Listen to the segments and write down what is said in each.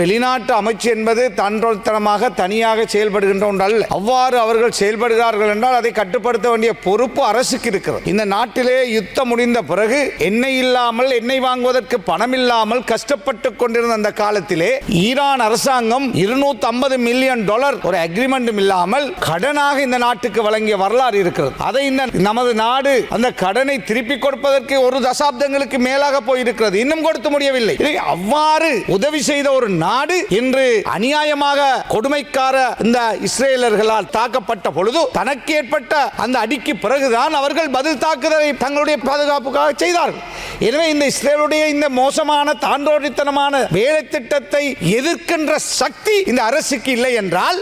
வெளிநாட்டு அமைச்சு என்பது தன்றொத்தனமாக தனியாக செயல்படுகின்ற ஒன்றல்ல. அவ்வாறு அவர்கள் செயல்படுகிறார்கள் என்றால் அதை கட்டுப்படுத்த வேண்டிய பொறுப்பு அரசுக்கு இருக்கிறது. இந்த நாட்டிலே யுத்தம் முடிந்த பிறகு எண்ணெய் இல்லாமல் எண்ணெய் வாங்குவதற்கு பணம் இல்லாமல் கஷ்டப்பட்டு கொண்டிருந்த அந்த காலத்திலே ஈரான் அரசாங்கம் இருநூத்தி ஐம்பது மில்லியன் டாலர் ஒரு அக்ரிமெண்ட்டும் இல்லாமல் கடனாக இந்த நாட்டுக்கு வழங்கிய வரலாறு இருக்கிறது. அதை இந்த நமது நாடு அந்த கடனை திருப்பி கொடுப்பதற்கு ஒரு தசாப்தங்களுக்கு மேலாக போயிருக்கிறது. இன்னும் கொடுத்து முடியவில்லை. அவ்வாறு உதவி செய்த ஒரு நாடு இன்று அநியாயமாக கொடுமைக்கார இந்த இஸ்ரேலர்களால் தாக்கப்பட்ட பொழுது தனக்கு ஏற்பட்ட அந்த அடிக்கு பிறகுதான் அவர்கள் பதில் தாக்குதலை தங்களுடைய பாதுகாப்புக்காக செய்தார்கள். எனவே இந்த இஸ்ரேலுடைய இந்த மோசமான தாண்டோடித்தனமான வேலை திட்டத்தை எதிர்க்கின்ற சக்தி இந்த அரசுக்கு இல்லை என்றால்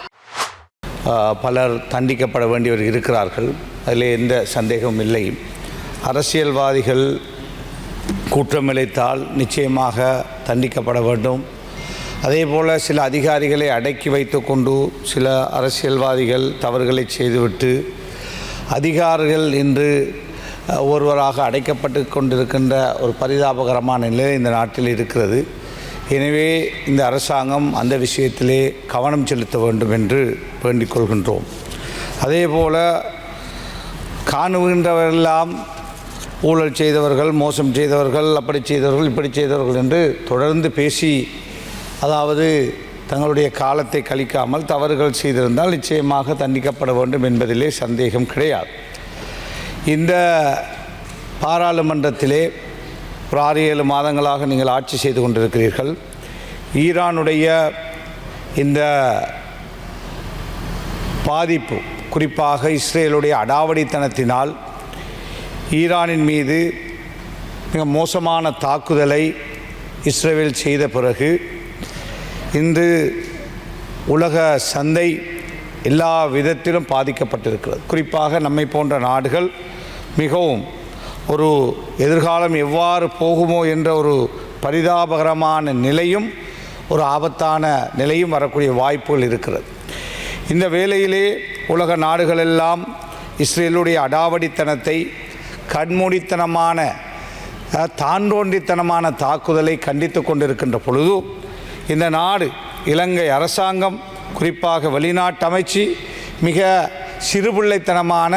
பலர் தண்டிக்கப்பட வேண்டியவர் இருக்கிறார்கள். அதில் எந்த சந்தேகமும் இல்லை. அரசியல்வாதிகள் குற்றம் இழைத்தால் நிச்சயமாக தண்டிக்கப்பட வேண்டும். அதே போல் சில அதிகாரிகளை அடக்கி வைத்துக்கொண்டு சில அரசியல்வாதிகள் தவறுகளை செய்துவிட்டு அதிகாரிகள் இன்று ஒருவராக அடைக்கப்பட்டு கொண்டிருக்கின்ற ஒரு பரிதாபகரமான நிலை இந்த நாட்டில் இருக்கிறது. எனவே இந்த அரசாங்கம் அந்த விஷயத்திலே கவனம் செலுத்த வேண்டும் என்று வேண்டிக் கொள்கின்றோம். அதே போல் காணுகின்றவரெல்லாம் ஊழல் செய்தவர்கள் மோசம் செய்தவர்கள் அப்படி செய்தவர்கள் இப்படி செய்தவர்கள் என்று தொடர்ந்து பேசி அதாவது தங்களுடைய காலத்தை கழிக்காமல் தவறுகள் செய்திருந்தால் நிச்சயமாக தண்டிக்கப்பட வேண்டும் என்பதிலே சந்தேகம் கிடையாது. இந்த பாராளுமன்றத்திலே ஒரு ஆறு ஏழு மாதங்களாக நீங்கள் ஆட்சி செய்து கொண்டிருக்கிறீர்கள். ஈரானுடைய இந்த பாதிப்பு குறிப்பாக இஸ்ரேலுடைய அடாவடித்தனத்தினால் ஈரானின் மீது மிக மோசமான தாக்குதலை இஸ்ரேல் செய்த பிறகு இன்று உலக சந்தை எல்லா விதத்திலும் பாதிக்கப்பட்டிருக்கிறது. குறிப்பாக நம்மை போன்ற நாடுகள் மிகவும் ஒரு எதிர்காலம் எவ்வாறு போகுமோ என்ற ஒரு பரிதாபகரமான நிலையும் ஒரு ஆபத்தான நிலையும் வரக்கூடிய வாய்ப்புகள் இருக்கிறது. இந்த வேளையிலே உலக நாடுகளெல்லாம் இஸ்ரேலுடைய அடாவடித்தனத்தை கண்மூடித்தனமான அஹ், தாக்குதலை கண்டித்து கொண்டிருக்கின்ற பொழுது இந்த நாடு இலங்கை அரசாங்கம் குறிப்பாக வெளிநாட்டு அமைச்சு மிக சிறுபிள்ளைத்தனமான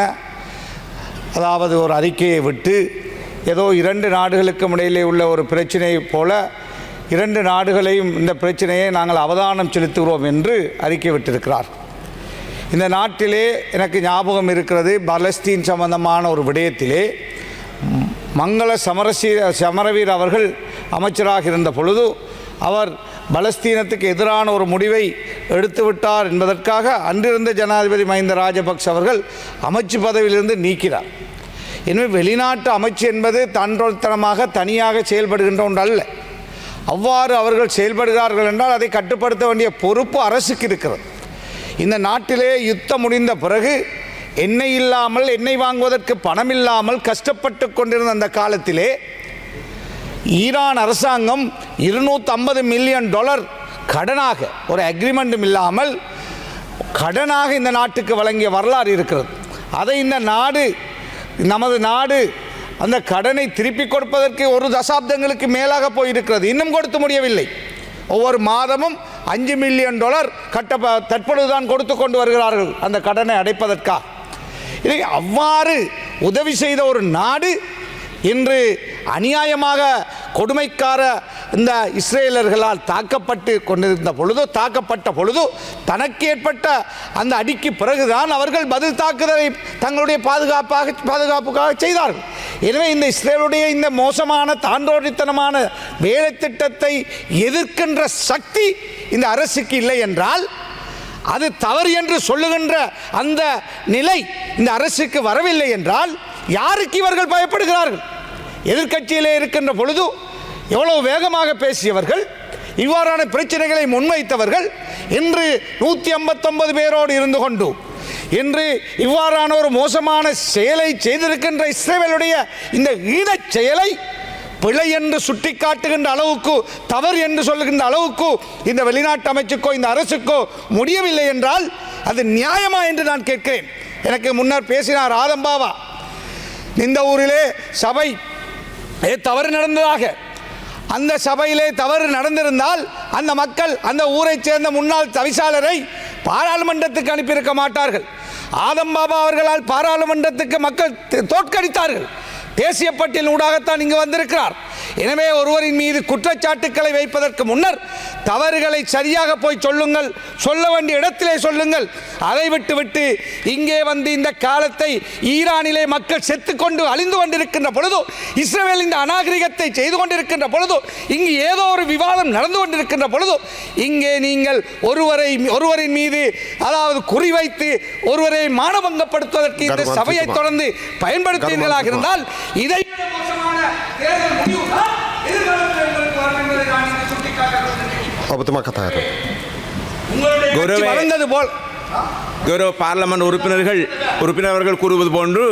அதாவது ஒரு அறிக்கையை விட்டு ஏதோ இரண்டு நாடுகளுக்கும் இடையிலே உள்ள ஒரு பிரச்சனை போல இரண்டு நாடுகளையும் இந்த பிரச்சனையை நாங்கள் அவதானம் செலுத்துகிறோம் என்று அறிக்கை விட்டிருக்கிறார். இந்த நாட்டிலே எனக்கு ஞாபகம் இருக்கிறது பலஸ்தீன் சம்பந்தமான ஒரு விடயத்திலே மங்கள சமரசீர சமரவீர் அவர்கள் அமைச்சராக இருந்த பொழுது அவர் பலஸ்தீனத்துக்கு எதிரான ஒரு முடிவை எடுத்துவிட்டார் என்பதற்காக அன்றிருந்த ஜனாதிபதி மஹிந்த ராஜபக்ஷ அவர்கள் அமைச்சு பதவியிலிருந்து நீக்கிறார் எனவே வெளிநாட்டு அமைச்சு என்பது தன்றொத்தனமாக தனியாக செயல்படுகின்ற ஒன்று அல்ல அவ்வாறு அவர்கள் செயல்படுகிறார்கள் என்றால் அதை கட்டுப்படுத்த வேண்டிய பொறுப்பு அரசுக்கு இருக்கிறது. இந்த நாட்டிலே யுத்தம் முடிந்த பிறகு எண்ணெய் இல்லாமல் எண்ணெய் வாங்குவதற்கு பணம் இல்லாமல் கஷ்டப்பட்டு கொண்டிருந்த அந்த காலத்திலே ஈரான் அரசாங்கம் இருநூற்றம்பது மில்லியன் டாலர் கடனாக ஒரு அக்ரிமெண்ட்டும் இல்லாமல் கடனாக இந்த நாட்டுக்கு வழங்கிய வரலாறு இருக்கிறது. அதை இந்த நாடு நமது நாடு அந்த கடனை திருப்பி கொடுப்பதற்கு ஒரு தசாப்தங்களுக்கு மேலாக போயிருக்கிறது. இன்னும் கொடுத்து முடியவில்லை. ஒவ்வொரு மாதமும் அஞ்சு மில்லியன் டாலர் கட்ட தற்பொழுதுதான் கொடுத்து கொண்டு வருகிறார்கள் அந்த கடனை அடைப்பதற்காக இதை அவ்வாறு உதவி செய்த ஒரு நாடு இன்று அநியாயமாக கொடுமைக்கார இந்த இஸ்ரேலர்களால் தாக்கப்பட்டு கொண்டிருந்த பொழுது தாக்கப்பட்ட பொழுது தனக்கு ஏற்பட்ட அந்த அடிக்கு பிறகுதான் அவர்கள் பதில் தாக்குதலை தங்களுடைய பாதுகாப்பாக பாதுகாப்புக்காக செய்தார்கள். எனவே இந்த இஸ்ரேலுடைய இந்த மோசமான தாண்டோடித்தனமான வேலை திட்டத்தை எதிர்க்கின்ற சக்தி இந்த அரசுக்கு இல்லை என்றால் அது தவறு என்று சொல்லுகின்ற அந்த நிலை இந்த அரசுக்கு வரவில்லை என்றால் யாருக்கு இவர்கள் பயப்படுகிறார்கள்? எதிர்க்கட்சியிலே இருக்கின்ற பொழுது எவ்வளவு வேகமாக பேசியவர்கள் இவ்வாறான பிரச்சனைகளை முன்வைத்தவர்கள் இன்று நூற்றி ஐம்பத்தொன்பது பேரோடு இருந்து கொண்டு இன்று இவ்வாறான ஒரு மோசமான செயலை செய்திருக்கின்ற இஸ்ரேவேலுடைய இந்த ஈனச் செயலை பிழை என்று சுட்டிக்காட்டுகின்ற அளவுக்கு தவறு என்று சொல்லுகின்ற அளவுக்கு இந்த வெளிநாட்டு அமைச்சுக்கோ இந்த அரசுக்கோ முடியவில்லை என்றால் அது நியாயமா என்று நான் கேட்கிறேன். எனக்கு முன்னர் பேசினார் ஆதம்பாவா இந்த ஊரிலே சபை தவறு நடந்ததாக. அந்த சபையிலே தவறு நடந்திருந்தால் அந்த மக்கள் அந்த ஊரைச் சேர்ந்த முன்னாள் தவிசாளரை பாராளுமன்றத்துக்கு அனுப்பியிருக்க மாட்டார்கள். ஆதம் பாபா அவர்களால் பாராளுமன்றத்துக்கு மக்கள் தோற்கடித்தார்கள். தேசிய பட்டியல் ஊடாகத்தான் இங்கு வந்திருக்கிறார். எனவே ஒருவரின் மீது குற்றச்சாட்டுக்களை வைப்பதற்கு முன்னர் தவறுகளை சரியாக போய் சொல்லுங்கள். சொல்ல வேண்டிய இடத்திலே சொல்லுங்கள். அதை விட்டு விட்டு இங்கே வந்து இந்த காலத்தை ஈரானிலே மக்கள் செத்துக்கொண்டு அழிந்து கொண்டிருக்கின்ற பொழுது இஸ்ரேல் இந்த அநாகரிகத்தை செய்து கொண்டிருக்கின்ற பொழுது இங்கு ஏதோ ஒரு விவாதம் நடந்து கொண்டிருக்கின்ற பொழுது இங்கே நீங்கள் ஒருவரை ஒருவரின் மீது அதாவது குறிவைத்து ஒருவரை மானபங்கப்படுத்துவதற்கு இந்த. சபையை தொடர்ந்து பயன்படுத்தீர்களாக இருந்தால் இதை அபத்தமாக போல். கௌரவ பார்லமெண்ட் உறுப்பினர்கள் உறுப்பினர்கள் கூறுவது போன்று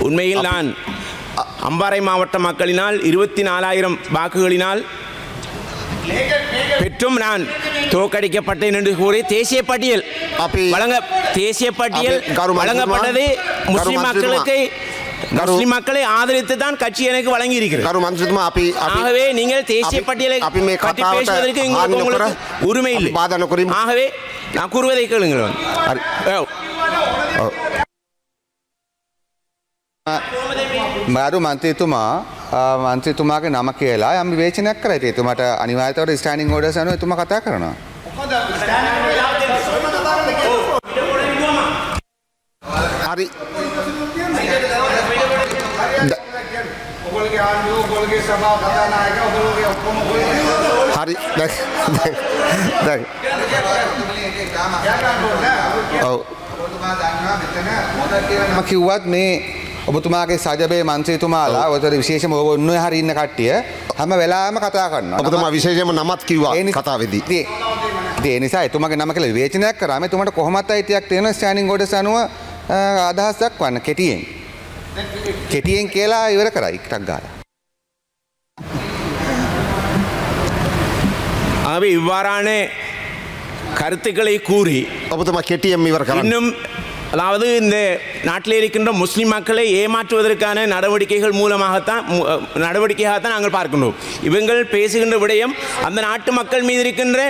உண்மையில் நான் அம்பாறை மாவட்ட மக்களினால் இருபத்தி நாலாயிரம் வாக்குகளினால் பெற்றும் நான் தோக்கடிக்கப்பட்டேன் என்று கூறி தேசிய பட்டியல் வழங்க தேசிய பட்டியல் வழங்கப்பட்டது முஸ்லிம் மக்களுக்கு கௌரவ- முஸ்லிம் மக்களை ஆதரித்து தான் கட்சி எனக்கு வழங்கி இருக்கிறது ගරු මන්ත්‍රතුමා අපි අපි ஆகவே நீங்கள் தேசிய අපි- பட்டியலை අපි මේ பற்றி කතාවට பேசுவதற்கு හානි உங்களுக்கு නොකර உங்களுக்கு உரிமை இல்லை අපි බාධා නොකරමු. ஆகவே நான் கூறுவதை கேளுங்கள் வந்து. හරි. ஓ. මරු මන්ත්‍රතුමා මන්ත්‍රතුමාගේ නම කියලා යම් වේචනයක් කර එතුමට අනිවාතවට ස්ටානිින් ෝඩ සනුව තුම කතා කරනවා. හරි ಹೋಳಿಗೆ ಆಂಡು ಹೋಳಿಗೆ ಸಭಾ ಕಥಾನಾಯಕ ಹೋಳಿಗೆ ಹರಿ ದೇಖ ದೇಖ මම කිව්වත් මේ ඔබතුමාගේ සජබේ මන්ත්‍රීතුමාලා ඔතර විශේෂම ඔබ ඔන්න හරි ඉන්න කට්ටිය හැම වෙලාවෙම කතා කරනවා. ඔබතුමා විශේෂම නමත් කිව්වා කතාවේදී. ඒ නිසා එතුමගේ නම කියලා විවේචනයක් කරාම එතුමට කොහොමත් අයිතියක් තියෙන ස්ටෑනින් ගෝඩස් අනුව අදහස් දක්වන්න කෙටියෙන්. කෙටියෙන් කියලා ඉවර කරයි ඉක්ටක් ගාල. ஆகவே இவ்வாறான கருத்துக்களை கூறி ඔබතුමා කෙටියෙන් ඉවර කරන්න இன்னும் அதாவது இந்த நாட்டில் இருக்கின்ற முஸ்லிம் மக்களை ஏமாற்றுவதற்கான நடவடிக்கைகள் மூலமாகத்தான் நடவடிக்கையாகத்தான் நாங்கள் பார்க்கின்றோம் இவங்கள் பேசுகின்ற விடயம் அந்த நாட்டு மக்கள் மீது இருக்கின்ற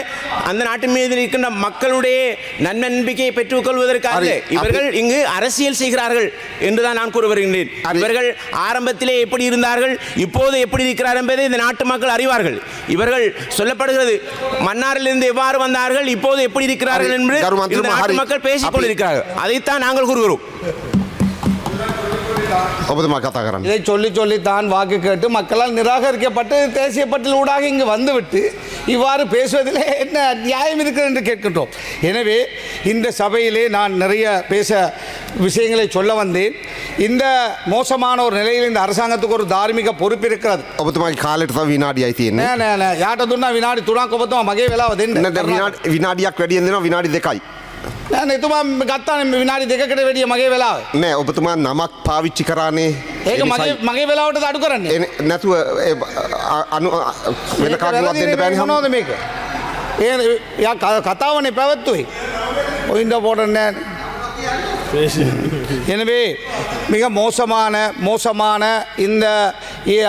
அந்த நாட்டு மீது இருக்கின்ற மக்களுடைய நன்னம்பிக்கையை பெற்றுக்கொள்வதற்காக இவர்கள் இங்கு அரசியல் செய்கிறார்கள் என்றுதான் நான் கூற வருகின்றேன். இவர்கள் ஆரம்பத்திலே எப்படி இருந்தார்கள் இப்போது எப்படி இருக்கிறார் என்பதை இந்த நாட்டு மக்கள் அறிவார்கள் இவர்கள் சொல்லப்படுகிறது மன்னாரிலிருந்து எவ்வாறு வந்தார்கள் இப்போது எப்படி இருக்கிறார்கள் என்று. மக்கள் பேசிக் கொண்டிருக்கிறார்கள் அதைத்தான் நாங்கள் கூறுகிறோம் அபதமாக கத்தாகிறாங்க இதை சொல்லி சொல்லி தான் வாக்கு கேட்டு மக்களால் நிராகரிக்கப்பட்டு தேசிய பட்டியலூடாக இங்கு வந்துவிட்டு இவ்வாறு பேசுவதில் என்ன நியாயம் இருக்கிறது என்று கேட்கின்றோம். எனவே இந்த சபையிலே நான் நிறைய பேச விஷயங்களை சொல்ல வந்தேன். இந்த மோசமான ஒரு நிலையில் இந்த அரசாங்கத்துக்கு ஒரு தார்மிக பொறுப்பு இருக்கிறது. ಒಬ್ಬತ್ತಮಾಗಿ ಕಾಲಿಡ್ತಾವ ವಿನಾಡಿ ಐತಿ ಏನು ಯಾಟದುನ್ನ ವಿನಾಡಿ ತುಣಾಕೊಬತ್ತೋ ಮಗೆ ವೇಲಾವದೇನು ವಿನಾಡಿ ವಿನಾಡಿಯಾಗಿ ವೆಡಿ ಅಂದಿನ ವಿನಾಡಿ ದೇಕಾಯಿ නෑ එතුමා ගත්තාන විනාඩි දෙකකට වැඩිය මගේ වෙලාව. නෑ ඔබතුමා නමක් පාවිච්චි කරන්නේ ඒක මගේ මගේ වෙලාවට අඩු කරන්නේ? නැතුව අනු වෙන කාරණාවක් දෙන්න බෑනේ මොනවද මේක? ඒ යා කතාවනේ පැවැත්තුවේ. ඔයින්ද පොඩන්නේ නෑ. එනබේ மிக மோசமான மோசமான இந்த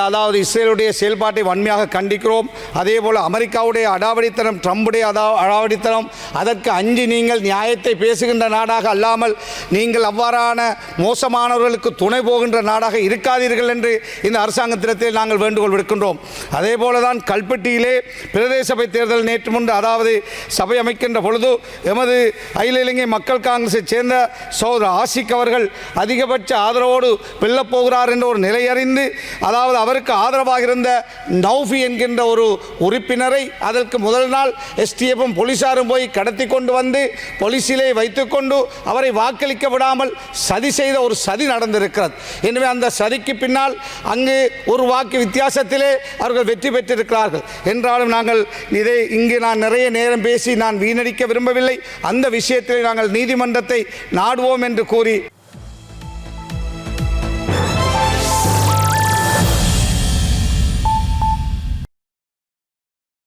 அதாவது இஸ்ரேலுடைய செயல்பாட்டை வன்மையாக கண்டிக்கிறோம். அதே போல் அமெரிக்காவுடைய அடாவடித்தனம் ட்ரம்புடைய அதா அடாவடித்தனம் அதற்கு அஞ்சு நீங்கள் நியாயத்தை பேசுகின்ற நாடாக அல்லாமல் நீங்கள் அவ்வாறான மோசமானவர்களுக்கு துணை போகின்ற நாடாக இருக்காதீர்கள் என்று இந்த அரசாங்கத்திடத்தில் நாங்கள் வேண்டுகோள் விடுக்கின்றோம். அதே போல தான் கல்பட்டியிலே பிரதேச சபை தேர்தல் நேற்று முன்பு அதாவது சபை அமைக்கின்ற பொழுது எமது அகில இலங்கை மக்கள் காங்கிரஸைச் சேர்ந்த சோதர ஆசிக் அவர்கள் அதிகபட்ச ஆதரவோடு வெல்லப் போகிறார் என்ற ஒரு நிலையறிந்து அதாவது அவருக்கு ஆதரவாக இருந்த நௌஃபி என்கின்ற ஒரு உறுப்பினரை அதற்கு முதல் நாள் எஸ்டிஎஃப்பும் போலீசாரும் போய் கடத்தி கொண்டு வந்து போலீஸிலே வைத்துக்கொண்டு அவரை வாக்களிக்க விடாமல் சதி செய்த ஒரு சதி நடந்திருக்கிறது. எனவே அந்த சதிக்கு பின்னால் அங்கு ஒரு வாக்கு வித்தியாசத்திலே அவர்கள் வெற்றி பெற்றிருக்கிறார்கள். என்றாலும் நாங்கள் இதை இங்கு நான் நிறைய நேரம் பேசி நான் வீணடிக்க விரும்பவில்லை. அந்த விஷயத்தில் நாங்கள் நீதிமன்றத்தை நாடுவோம் என்று கூறி